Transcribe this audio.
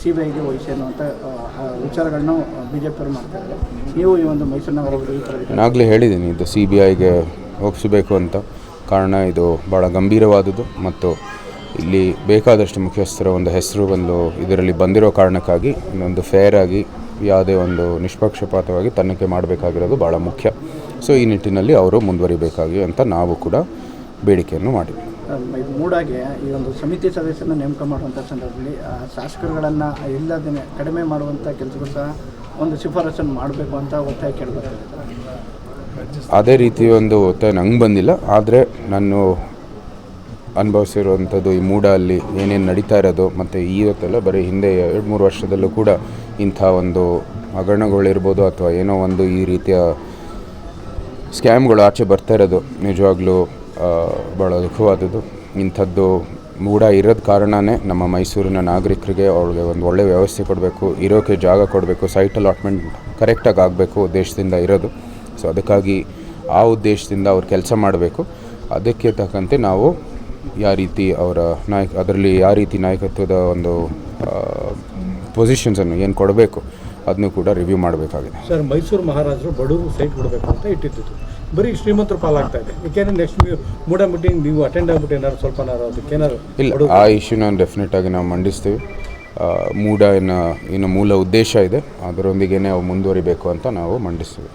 C B ಐಗೆ ವಹಿಸಿ ಅನ್ನುವಂಥ ವಿಚಾರಗಳನ್ನ ಬಿ ಜೆ ಪಿಯವರು ಮಾಡ್ತಾ ಇದ್ದಾರೆ. ನೀವು ಈ ಒಂದು ಮೈಸೂರು ನಗರದಲ್ಲಿ ನಾಗಲೇ ಹೇಳಿದ್ದೀನಿ, ಇದು ಸಿ ಬಿ ಐಗೆ ಒಪ್ಪಿಸಬೇಕು ಅಂತ. ಕಾರಣ ಇದು ಭಾಳ ಗಂಭೀರವಾದದ್ದು ಮತ್ತು ಇಲ್ಲಿ ಬೇಕಾದಷ್ಟು ಮುಖ್ಯಸ್ಥರ ಒಂದು ಹೆಸರು ಒಂದು ಇದರಲ್ಲಿ ಬಂದಿರೋ ಕಾರಣಕ್ಕಾಗಿ ಇನ್ನೊಂದು ಫೇರ್ ಆಗಿ ಯಾವುದೇ ಒಂದು ನಿಷ್ಪಕ್ಷಪಾತವಾಗಿ ತನಿಖೆ ಮಾಡಬೇಕಾಗಿರೋದು ಭಾಳ ಮುಖ್ಯ. ಸೊ ಈ ನಿಟ್ಟಿನಲ್ಲಿ ಅವರು ಮುಂದುವರಿಬೇಕಾಗಿ ಅಂತ ನಾವು ಕೂಡ ಬೇಡಿಕೆಯನ್ನು ಮಾಡಿದ್ವಿ. ಮೂಡಾಗೆ ಈ ಒಂದು ಸಮಿತಿ ಸದಸ್ಯರನ್ನ ನೇಮಕ ಮಾಡುವಂಥ ಸಂದರ್ಭದಲ್ಲಿ, ಆ, ಶಾಸಕರುಗಳನ್ನು ಇಲ್ಲದೇ ಕಡಿಮೆ ಮಾಡುವಂಥ ಕೆಲಸಗಳು ಸಹ ಒಂದು ಶಿಫಾರಸನ್ನು ಮಾಡಬೇಕು ಅಂತ ಒತ್ತಾಯ ಕೇಳಬೇಕು ಅದೇ ರೀತಿ ಒಂದು ಒತ್ತಾಯ ನಂಗೆ ಬಂದಿಲ್ಲ, ಆದರೆ ನಾನು ಅನುಭವಿಸಿರುವಂಥದ್ದು ಈ ಮೂಡ ಅಲ್ಲಿ ಏನೇನು ನಡೀತಾ ಇರೋದು, ಮತ್ತು ಇವತ್ತೆಲ್ಲ ಬರೀ ಹಿಂದೆ ಎರಡು ಮೂರು ವರ್ಷದಲ್ಲೂ ಕೂಡ ಇಂಥ ಒಂದು ಹಗರಣಗಳಿರ್ಬೋದು ಅಥವಾ ಏನೋ ಒಂದು ಈ ರೀತಿಯ ಸ್ಕ್ಯಾಮ್ಗಳು ಆಚೆ ಬರ್ತಾ ಇರೋದು, ನಿಜವಾಗ್ಲೂ ಭಾಳ ದುಃಖವಾದದ್ದು. ಇಂಥದ್ದು ಮೂಡ ಇರೋದ ಕಾರಣನೇ ನಮ್ಮ ಮೈಸೂರಿನ ನಾಗರಿಕರಿಗೆ ಅವ್ರಿಗೆ ಒಂದು ಒಳ್ಳೆಯ ವ್ಯವಸ್ಥೆ ಕೊಡಬೇಕು ಇರೋಕ್ಕೆ ಜಾಗ ಕೊಡಬೇಕು ಸೈಟ್ ಅಲಾಟ್ಮೆಂಟ್ ಕರೆಕ್ಟಾಗಿ ಆಗಬೇಕು ಉದ್ದೇಶದಿಂದ ಇರೋದು. ಸೊ ಅದಕ್ಕಾಗಿ ಆ ಉದ್ದೇಶದಿಂದ ಅವ್ರು ಕೆಲಸ ಮಾಡಬೇಕು. ಅದಕ್ಕೆ ತಕ್ಕಂತೆ ನಾವು ಯಾವ ರೀತಿ ಅವರ ನಾಯಕ, ಅದರಲ್ಲಿ ಯಾವ ರೀತಿ ನಾಯಕತ್ವದ ಒಂದು ಪೊಸಿಷನ್ಸನ್ನು ಏನು ಕೊಡಬೇಕು ಅದನ್ನು ಕೂಡ ರಿವ್ಯೂ ಮಾಡಬೇಕಾಗಿದೆ. ಸರ್, ಮೈಸೂರು ಮಹಾರಾಜರು ಬಡವರು ಸೈಟ್ ಕೊಡಬೇಕು ಅಂತ ಇಟ್ಟಿದ್ದು. ಬರೀ ಶ್ರೀಮಂತರ ಪಾಲಾಗ್ತಾ ಇದೆ. ಯಾಕೆಂದ್ರೆ ನೆಕ್ಸ್ಟ್ ಮೂಡ ಮೀಟಿಂಗ್ ನೀವು ಅಟೆಂಡ್ ಆಗ್ಬಿಟ್ಟು ಏನಾದ್ರು ಸ್ವಲ್ಪ ಅದಕ್ಕೇನಾದ್ರು ಇಲ್ಲ ಆ ಡೆಫಿನೆಟ್ ಆಗಿ ನಾವು ಮಂಡಿಸ್ತೀವಿ. ಮೂಡ ಏನು ಏನು ಮೂಲ ಉದ್ದೇಶ ಇದೆ. ಅದರೊಂದಿಗೇನೆ ಅವು ಮುಂದುವರಿಬೇಕು ಅಂತ ನಾವು ಮಂಡಿಸ್ತೀವಿ.